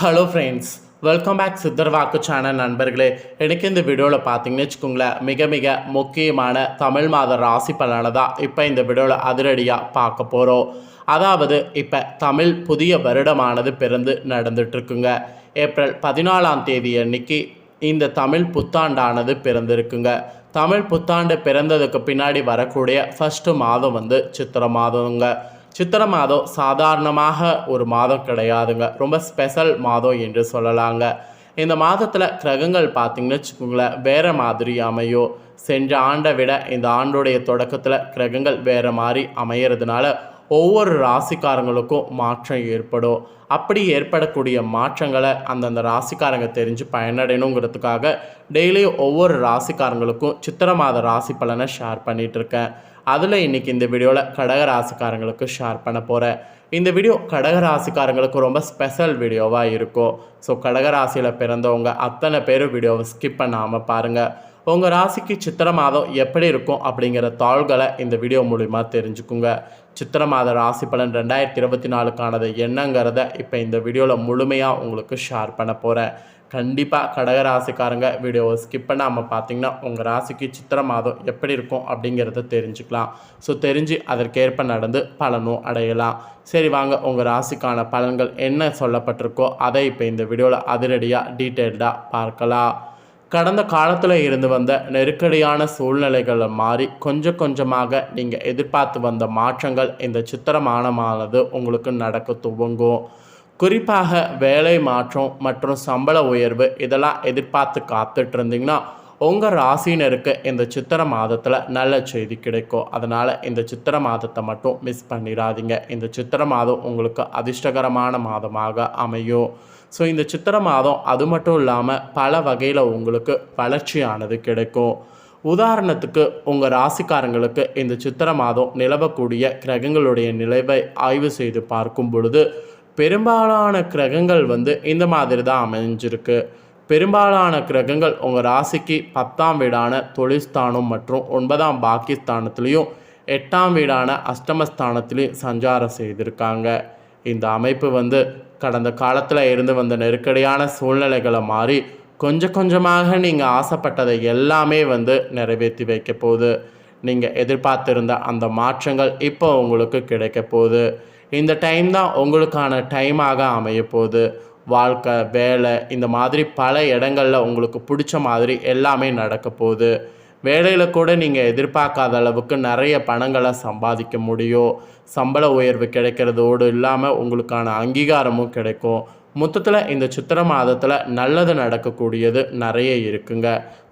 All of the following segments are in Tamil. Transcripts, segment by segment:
ஹலோ ஃப்ரெண்ட்ஸ் வெல்கம் பேக் சித்தர் வாக்கு சேனல் நண்பர்களே. எனக்கு இந்த வீடியோவில் பார்த்தீங்கன்னு வச்சுக்கோங்களேன் மிக மிக முக்கியமான தமிழ் மாத ராசி பலனை தான் இப்போ இந்த வீடியோவில் அதிரடியாக பார்க்க போகிறோம் அதாவது இப்போ தமிழ் புதிய வருடமானது பிறந்து நடந்துட்டுருக்குங்க. ஏப்ரல் பதினாலாம் தேதி அன்னைக்கு இந்த தமிழ் புத்தாண்டானது பிறந்திருக்குங்க. தமிழ் புத்தாண்டு பிறந்ததுக்கு பின்னாடி வரக்கூடிய ஃபஸ்ட்டு மாதம் வந்து சித்திர மாதங்க சித்திர மாதம் சாதாரணமாக ஒரு மாதம் கிடையாதுங்க. ரொம்ப ஸ்பெஷல் மாதம் என்று சொல்லலாங்க. இந்த மாதத்தில் கிரகங்கள் பார்த்தீங்கன்னு வச்சுக்கோங்களேன் வேறு மாதிரி அமையும். சென்ற ஆண்டை விட இந்த ஆண்டுடைய தொடக்கத்தில் கிரகங்கள் வேறு மாதிரி அமையிறதுனால ஒவ்வொரு ராசிக்காரங்களுக்கும் மாற்றம் ஏற்படும். அப்படி ஏற்படக்கூடிய மாற்றங்களை அந்தந்த ராசிக்காரங்க தெரிஞ்சு பயனடையணுங்கிறதுக்காக டெய்லியும் ஒவ்வொரு ராசிக்காரங்களுக்கும் சித்திர மாத ராசி பலனை ஷேர் பண்ணிகிட்ருக்கேன் அதில் இன்றைக்கி இந்த வீடியோவில் கடகராசிக்காரங்களுக்கு ஷேர் பண்ண போகிறேன் இந்த வீடியோ கடகராசிக்காரங்களுக்கு ரொம்ப ஸ்பெஷல் வீடியோவாக இருக்கும் ஸோ கடகராசியில் பிறந்தவங்க அத்தனை பேரும் வீடியோவை ஸ்கிப் பண்ணாமல் பாருங்கள் உங்கள் ராசிக்கு சித்திர மாதம் எப்படி இருக்கும் அப்படிங்கிற தாள்களை இந்த வீடியோ மூலிமா தெரிஞ்சுக்குங்க. சித்திர மாத ராசி பலன் ரெண்டாயிரத்தி இருபத்தி நாலுக்கானது என்னங்கிறத இப்போ இந்த வீடியோவில் முழுமையாக உங்களுக்கு ஷேர் பண்ண போகிறேன் கண்டிப்பாக கடக ராசிக்காரங்க வீடியோவை ஸ்கிப் பண்ணாமல் பார்த்தீங்கன்னா உங்கள் ராசிக்கு சித்திர மாதம் எப்படி இருக்கும் அப்படிங்கிறத தெரிஞ்சுக்கலாம். ஸோ தெரிஞ்சு அதற்கேற்ப நடந்து பலனும் அடையலாம். சரி வாங்க உங்கள் ராசிக்கான பலன்கள் என்ன சொல்லப்பட்டிருக்கோ அதை இப்போ இந்த வீடியோவில் அதிரடியாக டீட்டெயில்டாக பார்க்கலாம். கடந்த காலத்தில் இருந்து வந்த நெருக்கடியான சூழ்நிலைகளை மாறி கொஞ்சம் கொஞ்சமாக நீங்கள் எதிர்பார்த்து வந்த மாற்றங்கள் இந்த சித்திரமானமானது உங்களுக்கு நடக்க துவங்கும். குறிப்பாக வேலை மாற்றம் மற்றும் சம்பள உயர்வு இதெல்லாம் எதிர்பார்த்து காத்துட்டு இருந்தீங்கன்னா உங்கள் ராசினருக்கு இந்த சித்திர மாதத்தில் நல்ல செய்தி கிடைக்கும். அதனால் இந்த சித்திர மாதத்தை மட்டும் மிஸ் பண்ணிடாதீங்க. இந்த சித்திர மாதம் உங்களுக்கு அதிர்ஷ்டகரமான மாதமாக அமையும். ஸோ இந்த சித்திர மாதம் அது மட்டும் இல்லாமல் பல வகையில் உங்களுக்கு வளர்ச்சியானது கிடைக்கும். உதாரணத்துக்கு உங்கள் ராசிக்காரங்களுக்கு இந்த சித்திர மாதம் நிலவக்கூடிய கிரகங்களுடைய நிலைவை ஆய்வு செய்து பார்க்கும் பொழுது பெரும்பாலான கிரகங்கள் வந்து இந்த மாதிரி தான் அமைஞ்சிருக்கு. பெரும்பாலான கிரகங்கள் உங்கள் ராசிக்கு பத்தாம் வீடான தொழில்ஸ்தானம் மற்றும் ஒன்பதாம் பாக்கியஸ்தானத்திலையும் எட்டாம் வீடான அஷ்டமஸ்தானத்துலேயும் சஞ்சாரம் செய்திருக்காங்க. இந்த அமைப்பு வந்து கடந்த காலத்தில் இருந்து வந்த நெருக்கடியான சூழ்நிலைகளை மாறி கொஞ்சம் கொஞ்சமாக நீங்கள் ஆசைப்பட்டதை எல்லாமே வந்து நிறைவேற்றி வைக்க போகுது. நீங்கள் எதிர்பார்த்திருந்த அந்த மாற்றங்கள் இப்போ உங்களுக்கு கிடைக்க போகுது. இந்த டைம் தான் உங்களுக்கான டைமாக அமைய போகுது. வாழ்க்கை வேலை இந்த மாதிரி பல இடங்களில் உங்களுக்கு பிடிச்ச மாதிரி எல்லாமே நடக்க போகுது. வேலையில் கூட நீங்கள் எதிர்பார்க்காத அளவுக்கு நிறைய பணங்களை சம்பாதிக்க முடியும். சம்பள உயர்வு கிடைக்கிறதோடு இல்லாமல் உங்களுக்கான அங்கீகாரமும் கிடைக்கும். மொத்தத்தில் இந்த சித்திர மாதத்தில் நல்லது நடக்கக்கூடியது நிறைய இருக்குங்க.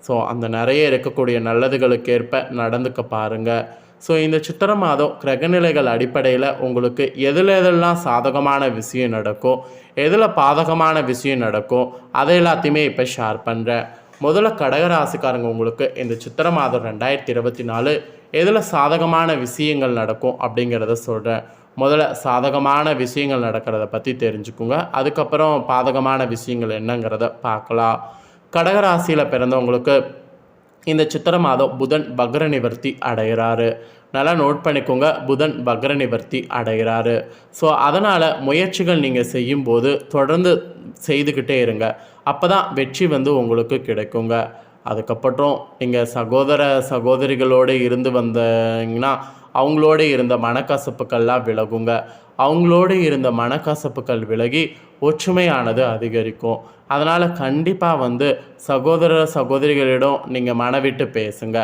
ஸோ அந்த நிறைய இருக்கக்கூடிய நல்லதுகளுக்கேற்ப நடந்துக்க பாருங்கள் ஸோ இந்த சித்திர மாதம் கிரகநிலைகள் அடிப்படையில் உங்களுக்கு எதில் எதெல்லாம் சாதகமான விஷயம் நடக்கும் எதில் பாதகமான விஷயம் நடக்கும் அதை எல்லாத்தையுமே இப்போ ஷேர் பண்ணுறேன் முதல்ல கடகராசிக்காரங்க உங்களுக்கு இந்த சித்திர மாதம் ரெண்டாயிரத்தி இருபத்தி நாலு எதில் சாதகமான விஷயங்கள் நடக்கும் அப்படிங்கிறத சொல்கிறேன் முதல்ல சாதகமான விஷயங்கள் நடக்கிறத பற்றி தெரிஞ்சுக்குங்க. அதுக்கப்புறம் பாதகமான விஷயங்கள் என்னங்கிறத பார்க்கலாம். கடகராசியில் பிறந்தவங்களுக்கு இந்த சித்திர மாதம் புதன் பக்ர நிவர்த்தி அடைகிறாரு. நல்லா நோட் பண்ணிக்கோங்க புதன் பக்ர நிவர்த்தி அடைகிறாரு. ஸோ அதனால் முயற்சிகள் நீங்கள் செய்யும்போது தொடர்ந்து செய்துக்கிட்டே இருங்க. அப்போ தான் வெற்றி வந்து உங்களுக்கு கிடைக்குங்க. அதுக்கப்புறம் நீங்கள் சகோதர சகோதரிகளோடு இருந்து வந்தீங்கன்னா அவங்களோட இருந்த மனக்கசப்புக்கள்லாம் விலகுங்க. அவங்களோட இருந்த மனக்கசப்புகள் விலகி ஒற்றுமையானது அதிகரிக்கும். அதனால் கண்டிப்பாக வந்து சகோதர சகோதரிகளிடம் நீங்கள் மனவிட்டு பேசுங்க.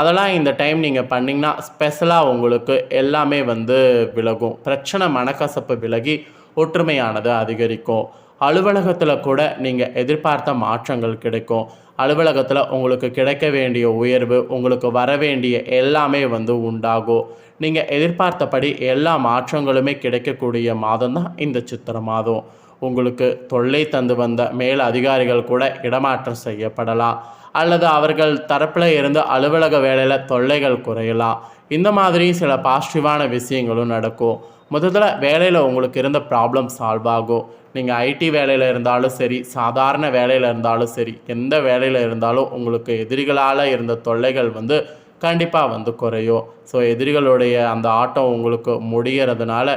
அதெல்லாம் இந்த டைம் நீங்கள் பண்ணிங்கன்னா ஸ்பெஷலாக உங்களுக்கு எல்லாமே வந்து விலகும். பிரச்சனை மனக்கசப்பு விலகி ஒற்றுமையானது அதிகரிக்கும். அலுவலகத்தில் கூட நீங்கள் எதிர்பார்த்த மாற்றங்கள் கிடைக்கும். அலுவலகத்தில் உங்களுக்கு கிடைக்க வேண்டிய உயர்வு உங்களுக்கு வர வேண்டிய எல்லாமே வந்து உண்டாகும். நீங்கள் எதிர்பார்த்தபடி எல்லா மாற்றங்களுமே கிடைக்கக்கூடிய மாதம் தான் இந்த சித்திர மாதம். உங்களுக்கு தொல்லை தந்து வந்த மேல் அதிகாரிகள் கூட இடமாற்றம் செய்யப்படலாம். அல்லது அவர்கள் தரப்பில் இருந்து அலுவலக வேலையில் தொல்லைகள் குறையலாம். இந்த மாதிரி சில பாசிட்டிவான விஷயங்களும் நடக்கும். முதல்ல வேலையில் உங்களுக்கு இருந்த ப்ராப்ளம் சால்வ் ஆகும். நீங்கள் ஐடி வேலையில் இருந்தாலும் சரி சாதாரண வேலையில் இருந்தாலும் சரி எந்த வேலையில் இருந்தாலும் உங்களுக்கு எதிரிகளால் இருந்த தொல்லைகள் வந்து கண்டிப்பாக வந்து குறையும். ஸோ எதிரிகளுடைய அந்த ஆட்டம் உங்களுக்கு முடிகிறதுனால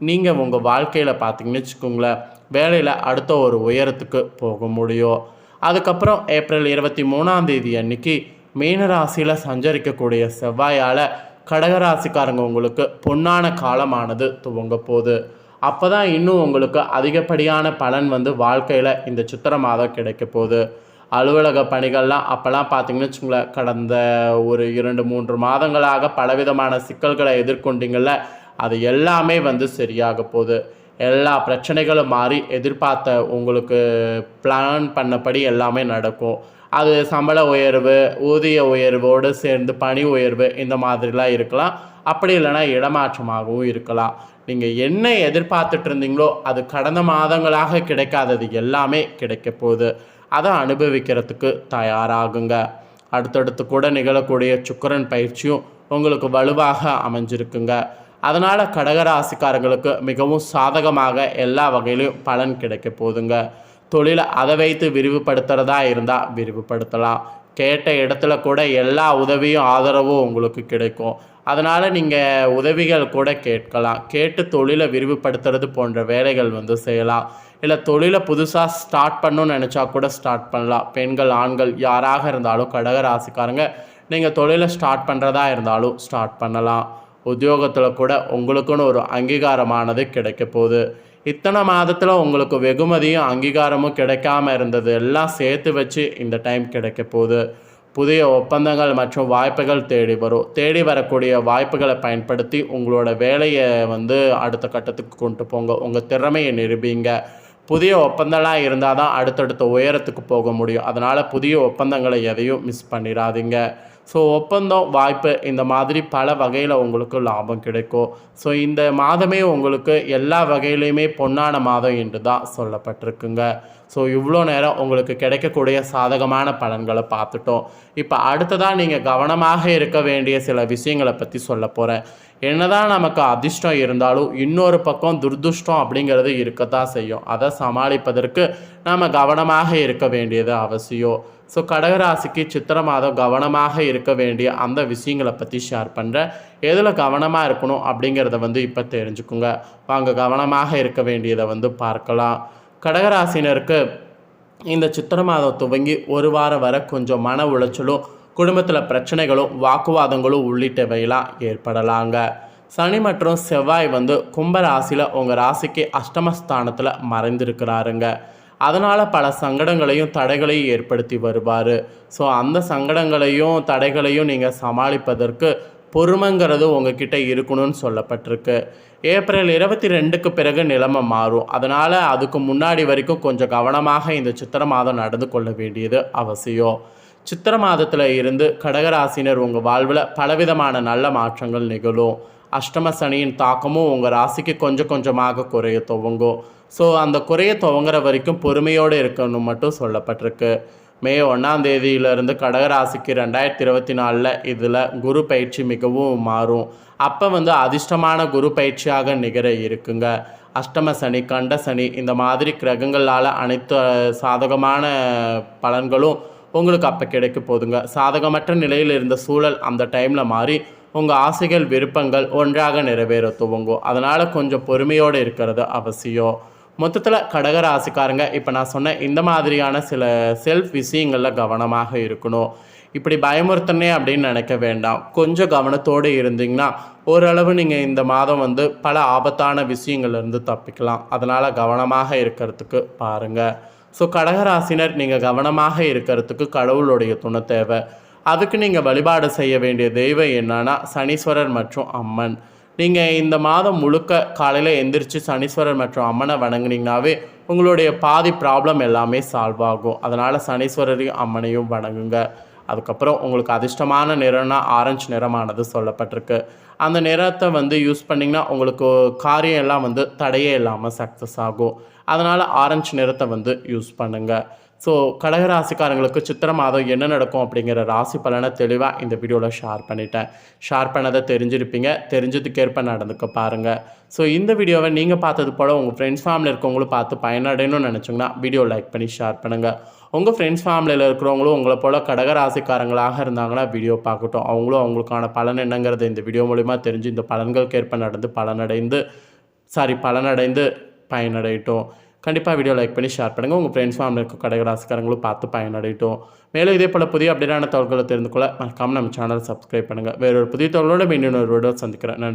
நீங்கள் உங்கள் வாழ்க்கையில் பார்த்தீங்கன்னு வச்சுக்கோங்களேன் வேலையில் அடுத்த ஒரு உயரத்துக்கு போக முடியும். அதுக்கப்புறம் ஏப்ரல் இருபத்தி மூணாம் தேதி அன்னைக்கு மீனராசியில் சஞ்சரிக்கக்கூடிய செவ்வாயால் கடகராசிக்காரங்க உங்களுக்கு பொன்னான காலமானது துவங்க போகுது அப்போ தான் இன்னும் உங்களுக்கு அதிகப்படியான பலன் வந்து வாழ்க்கையில் இந்த சித்திர மாதம் கிடைக்க போகுது. அலுவலக பணிகள்லாம் அப்போல்லாம் பார்த்தீங்கன்னு வச்சுங்களேன் கடந்த ஒரு இரண்டு மூன்று மாதங்களாக பலவிதமான சிக்கல்களை எதிர்கொண்டீங்கள்ல அது எல்லாமே வந்து சரியாக போகுது. எல்லா பிரச்சனைகளும் மாறி எதிர்பார்த்த உங்களுக்கு பிளான் பண்ணபடி எல்லாமே நடக்கும். அது சம்பள உயர்வு ஊதிய உயர்வோடு சேர்ந்து பணி உயர்வு இந்த மாதிரிலாம் இருக்கலாம். அப்படி இல்லைன்னா இடமாற்றமாகவும் இருக்கலாம். நீங்கள் என்ன எதிர்பார்த்துட்டு இருந்தீங்களோ அது கடந்த மாதங்களாக கிடைக்காதது எல்லாமே கிடைக்க போகுது. அதை அனுபவிக்கிறதுக்கு தயாராகுங்க. அடுத்தடுத்து கூட நிகழக்கூடிய சுக்கரன் பயிற்சியும் உங்களுக்கு வலுவாக அமைஞ்சிருக்குங்க. அதனால் கடகராசிக்காரங்களுக்கு மிகவும் சாதகமாக எல்லா வகையிலும் பலன் கிடைக்க போகுதுங்க. தொழிலை அதை வைத்து விரிவுபடுத்துகிறதா இருந்தால் விரிவுபடுத்தலாம். கேட்ட இடத்துல கூட எல்லா உதவியும் ஆதரவும் உங்களுக்கு கிடைக்கும். அதனால் நீங்கள் உதவிகள் கூட கேட்கலாம். கேட்டு தொழிலை விரிவுபடுத்துறது போன்ற வேலைகள் வந்து செய்யலாம். இல்லை தொழிலை புதுசாக ஸ்டார்ட் பண்ணணும்னு நினச்சா கூட ஸ்டார்ட் பண்ணலாம். பெண்கள் ஆண்கள் யாராக இருந்தாலும் கடக ராசிக்காரங்க நீங்கள் தொழிலை ஸ்டார்ட் பண்ணுறதா இருந்தாலும் ஸ்டார்ட் பண்ணலாம். உத்தியோகத்தில் கூட உங்களுக்குன்னு ஒரு அங்கீகாரமானது கிடைக்க போகுது. இத்தனை மாதத்தில் உங்களுக்கு வெகுமதியும் அங்கீகாரமும் கிடைக்காம இருந்தது. எல்லாம் சேர்த்து வச்சு இந்த டைம் கிடைக்க போகுது. புதிய ஒப்பந்தங்கள் மற்றும் வாய்ப்புகள் தேடி வரும். தேடி வரக்கூடிய வாய்ப்புகளை பயன்படுத்தி உங்களோட வேலையை வந்து அடுத்த கட்டத்துக்கு கொண்டு போங்க. உங்கள் திறமையை நிரூபிங்க. புதிய ஒப்பந்தம்லாம் இருந்தால் தான் அடுத்தடுத்த உயரத்துக்கு போக முடியும். அதனால் புதிய ஒப்பந்தங்களை எதையும் மிஸ் பண்ணிடாதீங்க. ஸோ ஒப்பந்தம் வாய்ப்பு இந்த மாதிரி பல வகையில் உங்களுக்கு லாபம் கிடைக்கும். ஸோ இந்த மாதமே உங்களுக்கு எல்லா வகையிலையுமே பொன்னான மாதம் என்று தான் சொல்லப்பட்டிருக்குங்க. ஸோ இவ்வளோ நேரம் உங்களுக்கு கிடைக்கக்கூடிய சாதகமான பலன்களை பார்த்துட்டோம். இப்போ அடுத்ததாக நீங்கள் கவனமாக இருக்க வேண்டிய சில விஷயங்களை பற்றி சொல்ல போகிறேன் என்னதான் நமக்கு அதிர்ஷ்டம் இருந்தாலும் இன்னொரு பக்கம் துர்துஷ்டம் அப்படிங்கிறது இருக்கத்தான் செய்யும். அதை சமாளிப்பதற்கு நாம் கவனமாக இருக்க வேண்டியது அவசியம். ஸோ கடகராசிக்கு சித்திர மாதம் கவனமாக இருக்க வேண்டிய அந்த விஷயங்களை பற்றி ஷேர் பண்ணுறேன் எதில் கவனமாக இருக்கணும் அப்படிங்கிறத வந்து இப்போ தெரிஞ்சுக்குங்க. வாங்க கவனமாக இருக்க வேண்டியதை வந்து பார்க்கலாம். கடகராசினருக்கு இந்த சித்திர மாதம் துவங்கி ஒரு வாரம் வரை கொஞ்சம் மன உளைச்சலும் குடும்பத்தில் பிரச்சனைகளும் வாக்குவாதங்களும் உள்ளிட்டவையெல்லாம் ஏற்படலாங்க. சனி மற்றும் செவ்வாய் வந்து கும்ப ராசியில் உங்கள் ராசிக்கு அஷ்டமஸ்தானத்தில் மறைந்திருக்கிறாருங்க. அதனால் பல சங்கடங்களையும் தடைகளையும் ஏற்படுத்தி வருவார். ஸோ அந்த சங்கடங்களையும் தடைகளையும் நீங்கள் சமாளிப்பதற்கு பொறுமைங்கிறது உங்ககிட்ட இருக்கணும்னு சொல்லப்பட்டிருக்கு. ஏப்ரல் இருபத்தி ரெண்டுக்கு பிறகு நிலைமை மாறும். அதனால் அதுக்கு முன்னாடி வரைக்கும் கொஞ்சம் கவனமாக இந்த சித்திர மாதம் நடந்து கொள்ள வேண்டியது அவசியம். சித்திர மாதத்தில் இருந்து கடகராசினர் உங்கள் வாழ்வில் பலவிதமான நல்ல மாற்றங்கள் நிகழும். அஷ்டம சனியின் தாக்கமும் உங்கள் ராசிக்கு கொஞ்சம் கொஞ்சமாக குறைய துவங்கும். ஸோ அந்த குறைய துவங்குற வரைக்கும் பொறுமையோடு இருக்கணும் மட்டும் சொல்லப்பட்டிருக்கு. மே ஒன்றாம் தேதியிலிருந்து கடகராசிக்கு ரெண்டாயிரத்தி இருபத்தி நாலில் இதில் குரு பயிற்சி மிகவும் மாறும். அப்போ வந்து அதிர்ஷ்டமான குரு பயிற்சியாக நிகர இருக்குங்க. அஷ்டம சனி கண்ட சனி இந்த மாதிரி கிரகங்களால் அனைத்து சாதகமான பலன்களும் உங்களுக்கு அப்போ கிடைக்க போதுங்க. சாதகமற்ற நிலையில் இருந்த சூழல் அந்த டைமில் மாறி உங்கள் ஆசைகள் விருப்பங்கள் ஒன்றாக நிறைவேற துவங்கும். அதனால் கொஞ்சம் பொறுமையோடு இருக்கிறது அவசியம். மொத்தத்தில் கடகராசிக்காரங்க இப்போ நான் சொன்ன இந்த மாதிரியான சில செல்ஃப் விஷயங்களில் கவனமாக இருக்கணும். இப்படி பயமுறுத்தனே அப்படின்னு நினைக்க வேண்டாம். கொஞ்சம் கவனத்தோடு இருந்தீங்கன்னா ஓரளவு நீங்கள் இந்த மாதம் வந்து பல ஆபத்தான விஷயங்கள்லேருந்து தப்பிக்கலாம். அதனால் கவனமாக இருக்கிறதுக்கு பாருங்கள் ஸோ கடகராசினர் நீங்கள் கவனமாக இருக்கிறதுக்கு கடவுளுடைய துணை தேவை. அதுக்கு நீங்கள் வழிபாடு செய்ய வேண்டிய தெய்வம் என்னன்னா சனீஸ்வரர் மற்றும் அம்மன். நீங்கள் இந்த மாதம் முழுக்க காலையில் எந்திரிச்சு சனீஸ்வரர் மற்றும் அம்மனை வணங்குனீங்கனாவே உங்களுடைய பாதி ப்ராப்ளம் எல்லாமே சால்வ் ஆகும். அதனால் சனீஸ்வரரையும் அம்மனையும் வணங்குங்க. அதுக்கப்புறம் உங்களுக்கு அதிர்ஷ்டமான நிறம்னா ஆரஞ்சு நிறமானது சொல்லப்பட்டிருக்கு. அந்த நிறத்தை வந்து யூஸ் பண்ணிங்கன்னா உங்களுக்கு காரியம் எல்லாம் வந்து தடையே இல்லாமல் சக்ஸஸ் ஆகும். அதனால் ஆரஞ்சு நிறத்தை வந்து யூஸ் பண்ணுங்கள் ஸோ கடகராசிக்காரங்களுக்கு சித்திர மாதம் என்ன நடக்கும் அப்படிங்கிற ராசி பலனை தெளிவாக இந்த வீடியோவில் ஷேர் பண்ணிட்டேன். ஷேர் பண்ணதை தெரிஞ்சிருப்பீங்க. தெரிஞ்சதுக்கேற்ப நடந்துக்க பாருங்கள் ஸோ இந்த வீடியோவை நீங்கள் பார்த்தது போல் உங்கள் ஃப்ரெண்ட்ஸ் ஃபேமிலி இருக்கவங்களும் பார்த்து பயனடையணும்னு நினச்சிங்கன்னா வீடியோ லைக் பண்ணி ஷேர் பண்ணுங்கள் உங்கள் ஃப்ரெண்ட்ஸ் ஃபேமிலியில் இருக்கிறவங்களும் உங்களை போல் கடகராசிக்காரங்களாக இருந்தாங்கன்னா வீடியோ பார்க்கட்டும். அவங்களும் அவங்களுக்கான பலன் என்னங்கிறது இந்த வீடியோ மூலிமா தெரிஞ்சு இந்த பலன்களுக்கேற்ப நடந்து பலனடைந்து சாரி பலனடைந்து பயனடையட்டும். கண்டிப்பாக வீடியோ லைக் பண்ணி ஷேர் பண்ணுங்கள் உங்கள் ஃப்ரெண்ட்ஸ் ஃபேமிலி இருக்க கடகராசிக்காரங்களும் பார்த்து பயனடையட்டும். மேலும் இதே போல் புதிய அப்டேட்டான தகவல்களை தெரிந்து கொள்ள மறக்காமல் நம்ம சேனல் சப்ஸ்கிரைப் பண்ணுங்கள் வேறொரு புதிய தகவலோடு மீண்டும் ஒரு வீடியோ சந்திக்கிறேன். நன்றி.